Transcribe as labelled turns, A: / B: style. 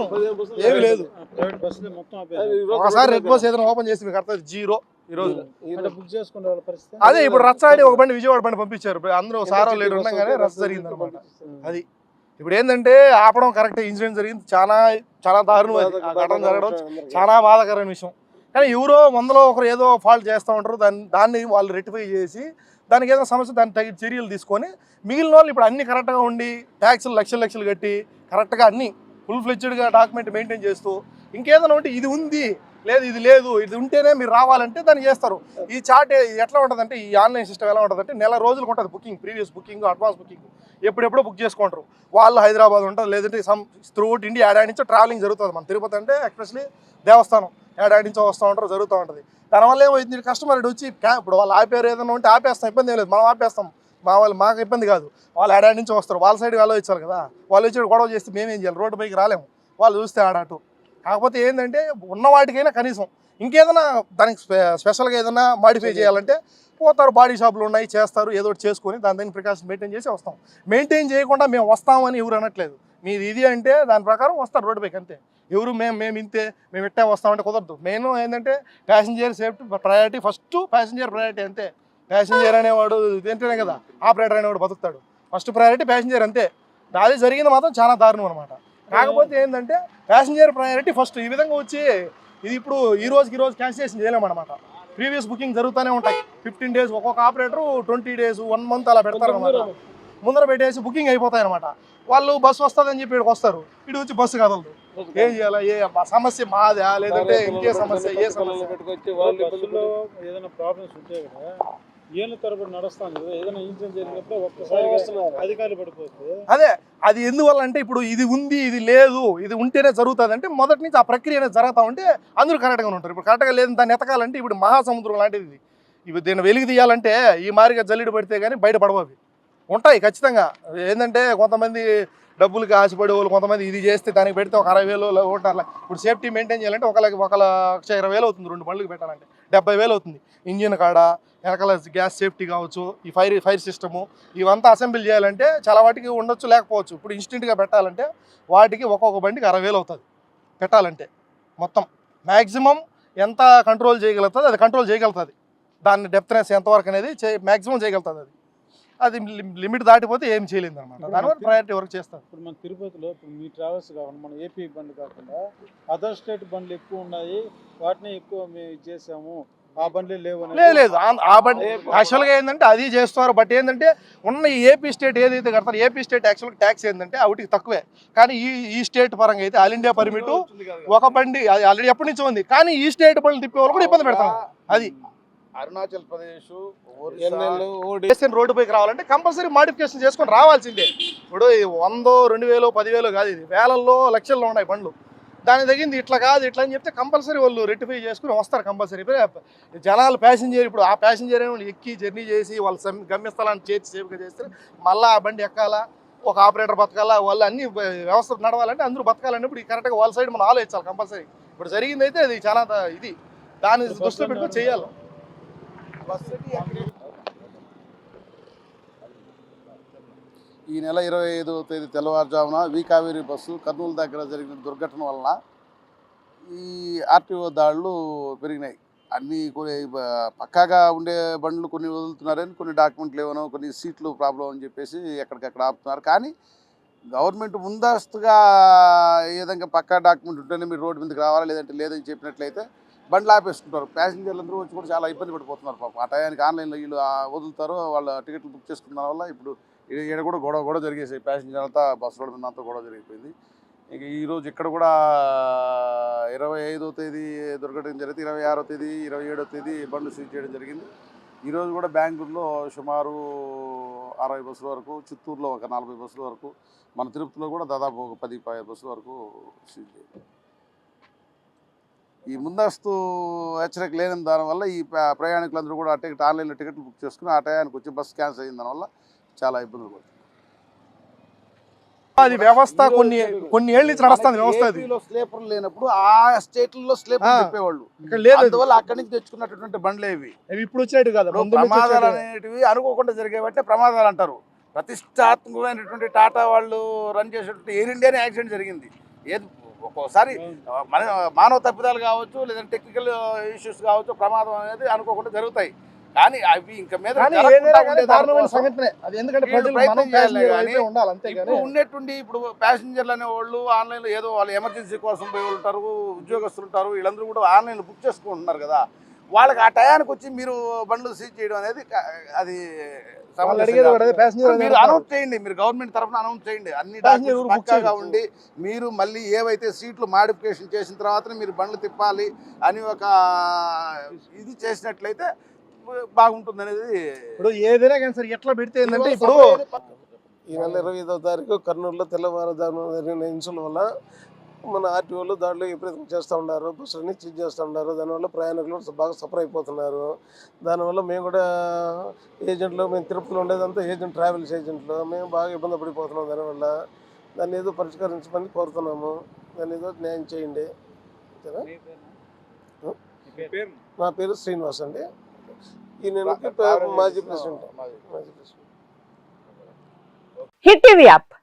A: ఏమి లేదు. ఒకసారి రెడ్ బస్ ఏదైనా ఓపెన్ చేసి మీకు అర్థం జీరో ఈ రోజు.
B: అంటే బుక్ చేసుకునే వాళ్ళ పరిస్థితి?
A: అదే ఇప్పుడు రచ్చాడి ఒక బండి విజయవాడ బండి పంపించారు. అందరూ సారో లేరు ఉండగానే రచ్చ జరిగింది అనమాట అది ఇప్పుడు ఏంటంటే ఆపడం కరెక్ట్ ఇన్సిడెంట్ జరిగింది. చాలా చాలా దారుణం ఘటన జరగడం చాలా బాధాకరమైన విషయం. కానీ ఎవరో వందలో ఒకరు ఏదో ఫాల్ట్ చేస్తూ ఉంటారు. దాన్ని దాన్ని వాళ్ళు రెక్టిఫై చేసి దానికి ఏదో సమస్య దానికి తగిన చర్యలు తీసుకొని మిగిలిన వాళ్ళు ఇప్పుడు అన్ని కరెక్ట్గా ఉండి ట్యాక్సులు లక్షలు లక్షలు కట్టి కరెక్ట్గా అన్ని ఫుల్ ఫ్లెడ్జ్డ్గా డాక్యుమెంట్ మెయింటైన్ చేస్తూ ఇంకేదైనా ఉంటే ఇది ఉంది లేదు ఇది లేదు ఇది ఉంటేనే మీరు రావాలంటే దాన్ని చేస్తారు. ఈ చార్ట్ ఎట్లా ఉంటుందంటే ఈ ఆన్లైన్ సిస్టమ్ ఎలా ఉంటుందంటే నెల రోజులకు ఉంటుంది booking previous booking advance booking ఎప్పుడెప్పుడో book చేసుకుంటారు. వాళ్ళు హైదరాబాద్ ఉంటుంది లేదంటే సమ్ త్రూఅవుట్ ఇండియా ఏడాడి నుంచో ట్రావెలింగ్ జరుగుతుంది మన తిరుపతి అంటే ఎక్స్ప్రెస్లీ దేవస్థానం. ఏడాడి నుంచో వస్తూ ఉంటారు జరుగుతూ ఉంటుంది. దానివల్ల ఏమైంది కస్టమర్ ఇటు వచ్చి ఇప్పుడు వాళ్ళు ఆపేరు ఏదైనా ఉంటే ఆపేస్తాం ఇబ్బంది ఏం లేదు మనం ఆపేస్తాం. మా వాళ్ళు మాకు ఇబ్బంది కాదు. వాళ్ళు ఏడాది నుంచి వస్తారు. వాళ్ళ సైడ్ వాళ్ళు వచ్చారు కదా. వాళ్ళు వచ్చి గొడవ చేస్తే మేమేం చేయాలి? రోడ్డు పైకి రాలేము. వాళ్ళు చూస్తే ఆడాటు కాకపోతే ఏంటంటే ఉన్న వాటికైనా కనీసం ఇంకేదైనా దానికి స్పె స్పెషల్గా ఏదైనా మాడిఫై చేయాలంటే పోతారు బాడీ షాపులు ఉన్నాయి చేస్తారు ఏదో ఒకటి చేసుకొని దాని దగ్గర ప్రికాషన్ మెయింటైన్ చేసి వస్తాం. మెయింటైన్ చేయకుండా మేము వస్తామని ఎవరు అనట్లేదు. మీది ఇది అంటే దాని ప్రకారం వస్తారు రోడ్డు పైకి అంతే. ఎవరు మేము మేము ఇంతే మేము ఇట్టే వస్తామంటే కుదరదు. మెయిన్ ఏంటంటే passenger safety priority first passenger priority అంతే. ప్యాసింజర్ అనేవాడు ఇదేంటనే కదా ఆపరేటర్ అనేవాడు బతుకుతాడు. ఫస్ట్ ప్రయారిటీ ప్యాసింజర్ అంతే. అది జరిగింది మాత్రం చాలా దారుణం అనమాట కాకపోతే ఏంటంటే ప్యాసింజర్ ప్రయారిటీ ఫస్ట్ ఈ విధంగా వచ్చి ఇది ఇప్పుడు ఈ రోజుకి ఈ రోజు క్యాన్సిలేషన్ చేయలేమన్నమాట ప్రీవియస్ బుకింగ్ జరుగుతూనే ఉంటాయి. ఫిఫ్టీన్ డేస్ ఒక్కొక్క operator twenty days one month అలా పెడతారు అనమాట ముందర పెట్టేసి బుకింగ్ అయిపోతాయి అనమాట వాళ్ళు బస్సు వస్తుందని చెప్పి ఇక్కడికి వస్తారు. ఇటు వచ్చి బస్సు కదలదు. ఏం చేయాలి? ఏ సమస్య మాదా. లేదంటే ఇంకే సమస్య ఏ సమస్య?
B: ఏళ్ళ తరబడి నడుస్తాను కదా ఏదైనా ఇన్సిడెంట్ జరిగినప్పుడు ఒక్కసారిగా అధికారులు పడిపోతే
A: అదే అది ఎందువల్ల అంటే ఇప్పుడు ఇది ఉంది ఇది లేదు ఇది ఉంటేనే జరుగుతుంది అంటే మొదటి నుంచి ఆ ప్రక్రియ అనేది జరుగుతూ ఉంటే అందరూ కరెక్ట్గా ఉంటారు ఇప్పుడు కరెక్ట్గా లేదు దాన్ని ఎతకాలంటే ఇప్పుడు మహాసముద్రం లాంటిది ఇది ఇవి దీన్ని వెలికి తీయాలంటే ఈ మారిగా జల్లిడి పడితే కానీ బయట పడవు అవి ఉంటాయి ఖచ్చితంగా ఏంటంటే కొంతమంది డబ్బులకి ఆశపడే వాళ్ళు కొంతమంది ఇది చేస్తే దానికి పెడితే ఒక అరవై వేలు ఉంటారు ఇప్పుడు సేఫ్టీ మెయింటైన్ చేయాలంటే ఒక ఒక లక్ష ఇరవై వేలు అవుతుంది రెండు బండ్లకి పెట్టాలంటే డెబ్బై వేలు అవుతుంది. ఇంజిన్ కాడ వెనకాల గ్యాస్ సేఫ్టీ కావచ్చు ఈ ఫైర్ ఫైర్ సిస్టము ఇవంతా అసెంబ్లీ చేయాలంటే చాలా వాటికి ఉండొచ్చు లేకపోవచ్చు. ఇప్పుడు ఇన్స్టెంట్గా పెట్టాలంటే వాటికి ఒక్కొక్క బండికి అరవై వేలు అవుతుంది. పెట్టాలంటే మొత్తం. మ్యాక్సిమం ఎంత కంట్రోల్ చేయగలుగుతుంది అది కంట్రోల్ చేయగలుగుతుంది. దాని డెప్త్నెస్ ఎంతవరకు అనేది చే మ్యాక్సిమం చేయగలుగుతుంది అది. అది లిమిట్ దాటిపోతే ఏం చేయలేదు అనమాట దానివల్ల ప్రయారిటీ వర్క్ చేస్తారు?
B: ఇప్పుడు మన తిరుపతిలో ఇప్పుడు మీ ట్రావెల్స్ కాకుండా మన ఏపీ బండి కాకుండా అదర్ స్టేట్ బండ్లు ఎక్కువ ఉన్నాయి. వాటిని ఎక్కువ మేము చేసాము ఆ బండ్లే లేవు
A: లేదు లేదు. ఆ- బండి యాక్చువల్గా ఏంటంటే అది చేస్తున్నారు. బట్ ఏంటంటే ఉన్న ఏపీ స్టేట్ ఏదైతే కడతారో ఏపీ స్టేట్ యాక్చువల్గా ట్యాక్స్ ఏంటంటే వాటికి తక్కువే. కానీ ఈ ఈ స్టేట్ పరంగా అయితే ఆల్ ఇండియా పర్మిట్ ఒక బండి అది ఆల్రెడీ ఎప్పటి నుంచో ఉంది. కానీ ఈ స్టేట్ బండ్లు తిప్పే వాళ్ళు కూడా ఇబ్బంది పెడతాం అది
C: అరుణాచల్ ప్రదేశ్
A: దేశం రోడ్డు పైకి రావాలంటే కంపల్సరీ మాడిఫికేషన్ చేసుకొని రావాల్సిందే. ఇప్పుడు ఈ వందో రెండు వేలు పదివేలు కాదు ఇది. వేలల్లో లక్షల్లో ఉన్నాయి బండ్లు. దాని తగింది ఇట్లా కాదు ఇట్లా అని చెప్తే కంపల్సరీ వాళ్ళు రెక్టిఫై చేసుకుని వస్తారు కంపల్సరీ. జనాలు ప్యాసింజర్ ఇప్పుడు ఆ ప్యాసింజర్ ఎక్కి జర్నీ చేసి వాళ్ళ గమ్యస్థలాన్ని చేర్చి సేఫ్గా చేస్తే మళ్ళీ ఆ బండి ఎక్కాలా ఒక ఆపరేటర్ బతకాలా వాళ్ళు అన్ని వ్యవస్థ నడవాలంటే అందరూ బతకాలంటే ఇప్పుడు కరెక్ట్గా వాళ్ళ సైడ్ మనం ఆలోచించాలి కంపల్సరీ. ఇప్పుడు జరిగింది అయితే అది చాలా ఇది. దాన్ని దృష్టిలో పెట్టుకొని చేయాలి.
C: ఈ నెల ఇరవై ఐదవ తేదీ తెల్లవారుజామున వీకావేరి బస్సు కర్నూలు దగ్గర జరిగిన దుర్ఘటన వలన ఈ ఆర్టీఓ దాడులు పెరిగినాయి. అన్నీ కొన్ని పక్కాగా ఉండే బండ్లు కొన్ని వదులుతున్నారని కొన్ని డాక్యుమెంట్లు ఏమనో కొన్ని సీట్లు ప్రాబ్లం అని చెప్పేసి ఎక్కడికక్కడ ఆపుతున్నారు. కానీ గవర్నమెంట్ ముందస్తుగా ఏ విధంగా పక్కా డాక్యుమెంట్ ఉంటేనే మీరు రోడ్డు మీదకి రావాలా లేదంటే లేదని చెప్పినట్లయితే బండ్లు ఆపేసుకుంటారు. ప్యాసింజర్లు అందరూ వచ్చి కూడా చాలా ఇబ్బంది పడిపోతున్నారు పాపం. ఆ టయానికి ఆన్లైన్లో వీళ్ళు వదులుతారు వాళ్ళ టికెట్లు బుక్ చేసుకున్న వల్ల ఇప్పుడు ఈ- ఈడ కూడా గొడవ గొడవ జరిగేసాయి. ప్యాసింజర్ అంతా బస్సు రోడ్డు మీద అంతా గొడవ జరిగిపోయింది. ఇక ఈరోజు ఇక్కడ కూడా ఇరవై ఐదో తేదీ దుర్ఘటన జరిగింది. ఇరవై ఆరో తేదీ ఇరవై ఏడో తేదీ బండ్లు సీజ్ చేయడం జరిగింది. ఈరోజు కూడా బెంగళూరులో సుమారు అరవై బస్సుల వరకు చిత్తూరులో ఒక నలభై బస్సుల వరకు మన తిరుపతిలో కూడా దాదాపు ఒక పది పదిహేను బస్సుల వరకు సీజ్ చేయాలి ఈ ముందస్తు హెచ్చరిక లేని దానివల్ల ఈ ప్ర- ప్రయాణికులందరూ కూడా ఆ టికెట్ ఆన్లైన్లో టికెట్లు బుక్ చేసుకుని ఆ టయానికి వచ్చి బస్సు క్యాన్సిల్ అయిన దానివల్ల చాలా ఇబ్బందులు పడుతుంది
A: అది వ్యవస్థ కొన్ని కొన్ని ఏళ్ళ నుంచి నడుస్తుంది వ్యవస్థ అది
C: ఏపీలో స్లీపర్లు లేనప్పుడు ఆ స్టేట్లలో స్లీపర్. చెప్పేవాళ్ళు. అందువల్ల అక్కడి నుంచి తెచ్చుకున్నటువంటి బండ్లు ఇవి
A: ఇప్పుడు వచ్చేటి కాదు
C: ప్రమాదాలు. అనేటివి అనుకోకుండా జరిగేవంటే ప్రమాదాలు అంటారు ప్రతిష్టాత్మకమైనటువంటి టాటా వాళ్ళు రన్ చేసేటువంటి ఎయిర్ ఇండియానే యాక్సిడెంట్ జరిగింది ఏది ఒక్కోసారి మన మానవ తప్పిదాలు కావచ్చు లేదంటే టెక్నికల్ ఇష్యూస్ కావచ్చు ప్రమాదం అనేది అనుకోకుండా జరుగుతాయి. కానీ అవి ఇంకా మీద
A: కానీ
C: జరగకుండా
A: ఏదైనా కానీ
C: ఉండే
A: దారుణమైన
C: దానికోసం
A: సంఘటనే. అది ఎందుకంటే
C: వీళ్ళు
A: ప్రజలు
C: ప్రయత్నం
A: మనం
C: చేయాలి
A: passenger
C: కానీ
A: వైపే ఉండాలి అంతే
C: ఇప్పుడు
A: కానీ.
C: ఉన్నట్టుండి ఇప్పుడు ప్యాసింజర్లు అనే వాళ్ళు ఆన్లైన్లో ఏదో వాళ్ళు ఎమర్జెన్సీ కోసం పోయి ఉంటారు ఉద్యోగస్తులు ఉంటారు వీళ్ళందరూ కూడా ఆన్లైన్లో బుక్ చేసుకుంటున్నారు కదా. వాళ్ళకి ఆ టయానికి వచ్చి మీరు బండ్లు సీజ్ చేయడం అనేది అది మీరు అనౌన్స్ చేయండి మీరు గవర్నమెంట్ తరఫున అనౌన్స్ చేయండి. అన్ని పక్కాగా. ఉండి మీరు మళ్ళీ ఏవైతే సీట్లు మాడిఫికేషన్ చేసిన తర్వాతనే మీరు బండ్లు తిప్పాలి అని ఒక ఇది చేసినట్లయితే బాగుంటుంది అనేది
A: ఇప్పుడు ఏదైనా కానీ సరే ఎట్లా పెడితే ఏంటంటే ఇప్పుడు
D: ఈ నెల ఇరవై ఐదవ తారీఖు కర్నూలులో తెల్లవారుజామున జరిగిన ఇన్సుల వల్ల మన ఆర్టీఓలు దాంట్లో విపరీతం చేస్తూ ఉన్నారు బస్సులని చీజ్ చేస్తూ ఉన్నారు దానివల్ల ప్రయాణికులు బాగా సఫర్ అయిపోతున్నారు. దానివల్ల మేము కూడా ఏజెంట్లు మేము తిరుపతిలో ఉండేదంతా ఏజెంట్ ట్రావెల్స్ ఏజెంట్లు మేము బాగా ఇబ్బంది పడిపోతున్నాం దానివల్ల. దాన్ని ఏదో పరిష్కరించమని కోరుతున్నాము. దాన్ని ఏదో న్యాయం చేయండి. ఓకేనా? నా పేరు శ్రీనివాస్ అండి. ఈ నెలకి మాజీ ప్రెసిడెంట్. మాజీ ప్రెసిడెంట్.
E: Hit TV app.